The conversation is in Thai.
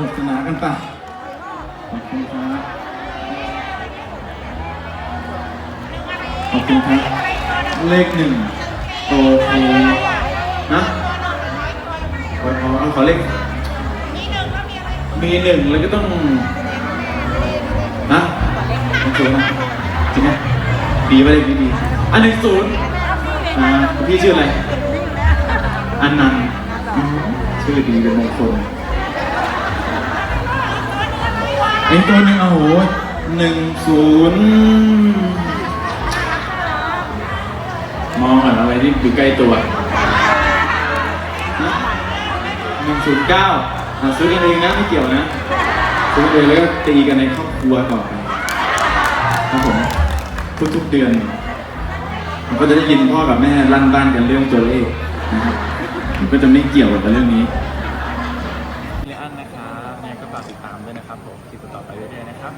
นุกสนานกันไปขอบคุณครับ ขอบคุณครับ เลขหนึ่งโอเคนะขอขอเอาขอเลขมีหนึ่งแล้วก็ต้องฮะต้องศูนย์นะจริงไหมดีไปเลยดีดีอันหนึ่งศูนย์อ่าพี่ชื่ออะไรอันนันชื่อดีเป็นมงคล อ็นตัวหนึ่งโอ้โหหนึ่งศูนย์มองก่อนอะไรที่อยู่ใกล้ตัวหนึ่งศูนย์เก้าซื้อกันเองนะไม่เกี่ยวนะซื้อเองแล้วก็ตีกันในครอบครัวต่อไปครับผมทุกๆเดือนผมก็จะได้ยินพ่อกับแม่ลั่นบ้านกันเรื่องตัวเลขนะครับผมก็จะไม่เกี่ยวกับเรื่องนี้ เลอันนะครับ ยังไงก็ฝากติดตามด้วยนะครับผมคลิปต่อไปเรื่อยๆนะครับ